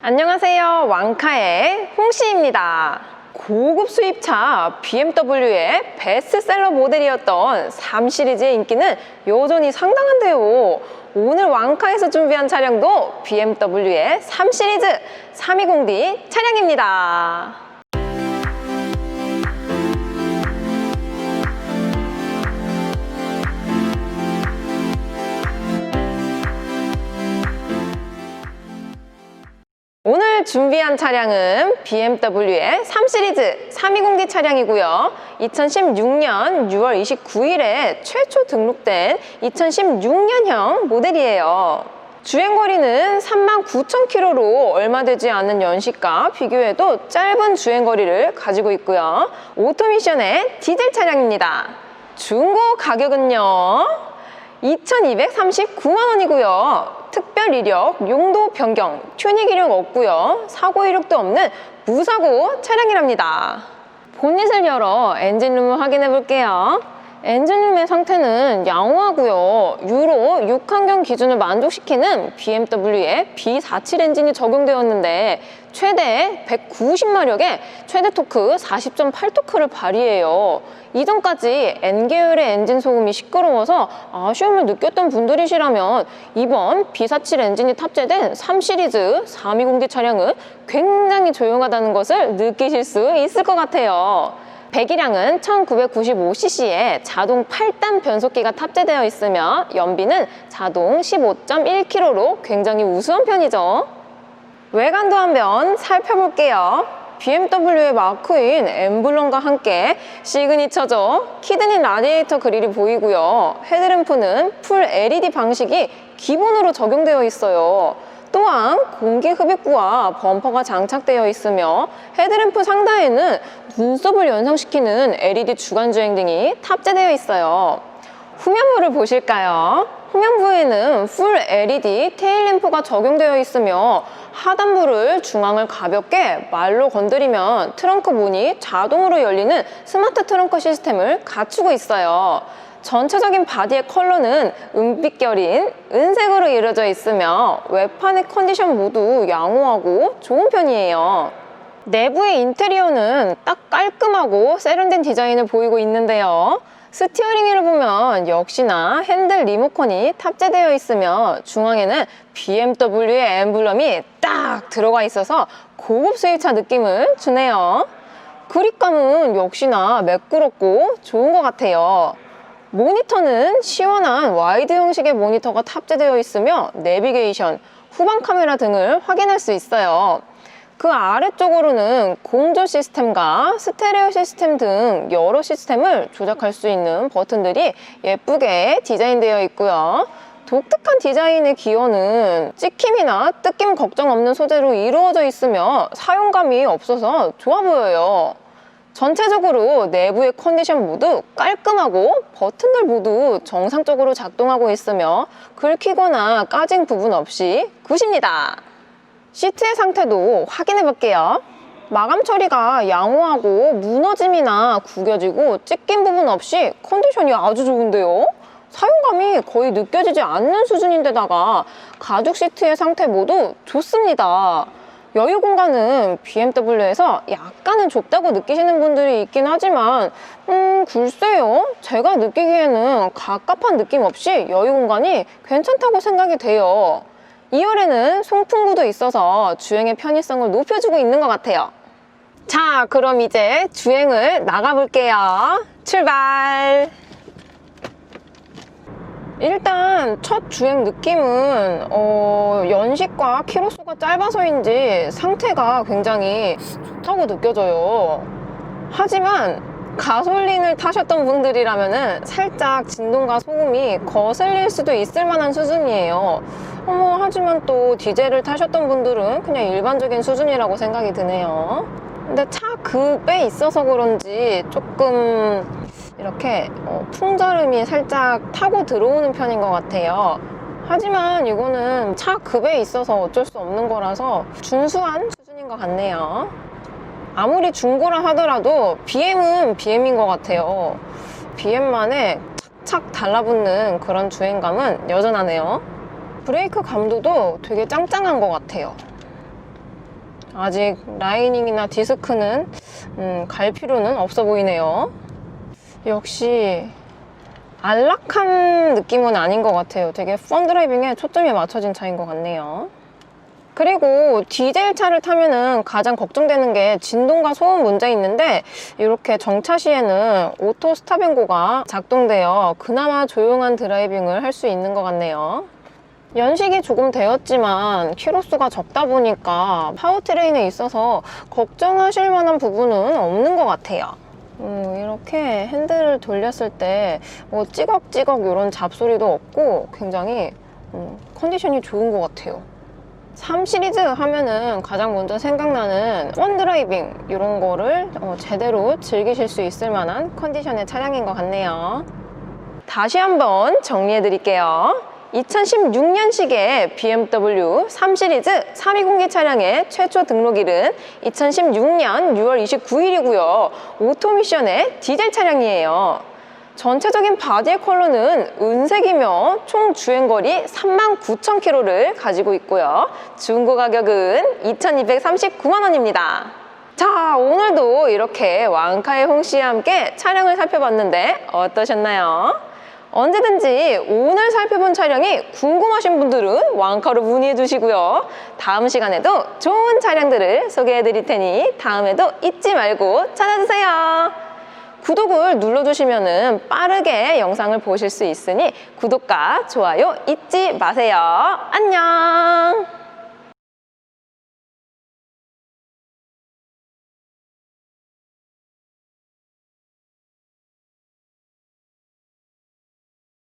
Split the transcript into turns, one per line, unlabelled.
안녕하세요. 왕카의 홍시입니다. 고급 수입차 BMW의 베스트셀러 모델이었던 3 시리즈의 인기는 여전히 상당한데요. 오늘 왕카에서 준비한 차량도 BMW의 3 시리즈 320D 차량입니다. 오늘 준비한 차량은 BMW의 3 시리즈 320D 차량이고요. 2016년 6월 29일에 최초 등록된 2016년형 모델이에요. 주행거리는 39,000km로 얼마 되지 않는 연식과 비교해도 짧은 주행거리를 가지고 있고요. 오토미션의 디젤 차량입니다. 중고 가격은요. 2,239만 원이고요. 특별 이력, 용도 변경, 튜닝 이력 없고요. 사고 이력도 없는 무사고 차량이랍니다. 본닛을 열어 엔진룸을 확인해 볼게요. 엔진룸의 상태는 양호하고요. 유로 6환경 기준을 만족시키는 BMW의 B47 엔진이 적용되었는데 최대 190마력의 최대 토크 40.8토크를 발휘해요. 이전까지 N계열의 엔진 소음이 시끄러워서 아쉬움을 느꼈던 분들이시라면 이번 B47 엔진이 탑재된 3 시리즈 320D 차량은 굉장히 조용하다는 것을 느끼실 수 있을 것 같아요. 배기량은 1995cc의 자동 8단 변속기가 탑재되어 있으며 연비는 자동 15.1km로 굉장히 우수한 편이죠. 외관도 한번 살펴볼게요. BMW의 마크인 엠블럼과 함께 시그니처죠. 키드니 라디에이터 그릴이 보이고요. 헤드램프는 풀 LED 방식이 기본으로 적용되어 있어요. 또한 공기 흡입구와 범퍼가 장착되어 있으며 헤드램프 상단에는 눈썹을 연상시키는 LED 주간 주행 등이 탑재되어 있어요. 후면부를 보실까요? 후면부에는 풀 LED 테일램프가 적용되어 있으며 하단부를 중앙을 가볍게 말로 건드리면 트렁크 문이 자동으로 열리는 스마트 트렁크 시스템을 갖추고 있어요. 전체적인 바디의 컬러는 은빛결인 은색으로 이루어져 있으며 외판의 컨디션 모두 양호하고 좋은 편이에요. 내부의 인테리어는 딱 깔끔하고 세련된 디자인을 보이고 있는데요. 스티어링 휠을 보면 역시나 핸들 리모컨이 탑재되어 있으며 중앙에는 BMW의 엠블럼이 딱 들어가 있어서 고급 수입차 느낌을 주네요. 그립감은 역시나 매끄럽고 좋은 것 같아요. 모니터는 시원한 와이드 형식의 모니터가 탑재되어 있으며 내비게이션, 후방 카메라 등을 확인할 수 있어요. 그 아래쪽으로는 공조 시스템과 스테레오 시스템 등 여러 시스템을 조작할 수 있는 버튼들이 예쁘게 디자인되어 있고요. 독특한 디자인의 기어는 찍힘이나 뜯김 걱정 없는 소재로 이루어져 있으며 사용감이 없어서 좋아 보여요. 전체적으로 내부의 컨디션 모두 깔끔하고 버튼들 모두 정상적으로 작동하고 있으며 긁히거나 까진 부분 없이 굿입니다. 시트의 상태도 확인해 볼게요. 마감 처리가 양호하고 무너짐이나 구겨지고 찢긴 부분 없이 컨디션이 아주 좋은데요. 사용감이 거의 느껴지지 않는 수준인데다가 가죽 시트의 상태 모두 좋습니다. 여유 공간은 BMW에서 약간은 좁다고 느끼시는 분들이 있긴 하지만 음 글쎄요. 제가 느끼기에는 갑갑한 느낌 없이 여유 공간이 괜찮다고 생각이 돼요. 2열에는 송풍구도 있어서 주행의 편의성을 높여주고 있는 것 같아요. 자 그럼 이제 주행을 나가볼게요. 출발! 일단 첫 주행 느낌은 어, 연식과 키로수 가 짧아서인지 상태가 굉장히 좋다고 느껴져요. 하지만 가솔린을 타셨던 분들이라면 살짝 진동과 소음이 거슬릴 수도 있을 만한 수준이에요. 어머, 하지만 또 디젤을 타셨던 분들은 그냥 일반적인 수준이라고 생각이 드네요. 근데 차 급에 있어서 그런지 조금 이렇게 어, 풍절음이 살짝 타고 들어오는 편인 것 같아요. 하지만 이거는 차 급에 있어서 어쩔 수 없는 거라서 준수한 수준인 것 같네요. 아무리 중고라 하더라도 BM은 BM인 것 같아요. BM만의 착착 달라붙는 그런 주행감은 여전하네요. 브레이크 감도도 되게 짱짱한 것 같아요. 아직 라이닝이나 디스크는 음, 갈 필요는 없어 보이네요. 역시 안락한 느낌은 아닌 것 같아요. 되게 펀 드라이빙에 초점이 맞춰진 차인 것 같네요. 그리고 디젤 차를 타면은 가장 걱정되는 게 진동과 소음 문제 있는데 이렇게 정차 시에는 오토 스탑앤고가 작동되어 그나마 조용한 드라이빙을 할 수 있는 것 같네요. 연식이 조금 되었지만 키로수가 적다 보니까 파워트레인에 있어서 걱정하실 만한 부분은 없는 것 같아요. 음, 이렇게 핸들을 돌렸을 때 뭐 찌걱찌걱 이런 잡소리도 없고 굉장히 음, 컨디션이 좋은 것 같아요. 3 시리즈 하면은 가장 먼저 생각나는 원드라이빙 이런 거를 어, 제대로 즐기실 수 있을 만한 컨디션의 차량인 것 같네요. 다시 한번 정리해 드릴게요. 2016년식의 BMW 3 시리즈 320기 차량의 최초 등록일은 2016년 6월 29일이고요. 오토미션의 디젤 차량이에요. 전체적인 바디의 컬러는 은색이며 총 주행거리 39,000km를 가지고 있고요. 중고 가격은 2,239만 원입니다. 자, 오늘도 이렇게 왕카의 홍씨와 함께 차량을 살펴봤는데 어떠셨나요? 언제든지 오늘 살펴본 차량이 궁금하신 분들은 왕카로 문의해 주시고요. 다음 시간에도 좋은 차량들을 소개해 드릴 테니 다음에도 잊지 말고 찾아주세요. 구독을 눌러주시면 빠르게 영상을 보실 수 있으니 구독과 좋아요 잊지 마세요. 안녕!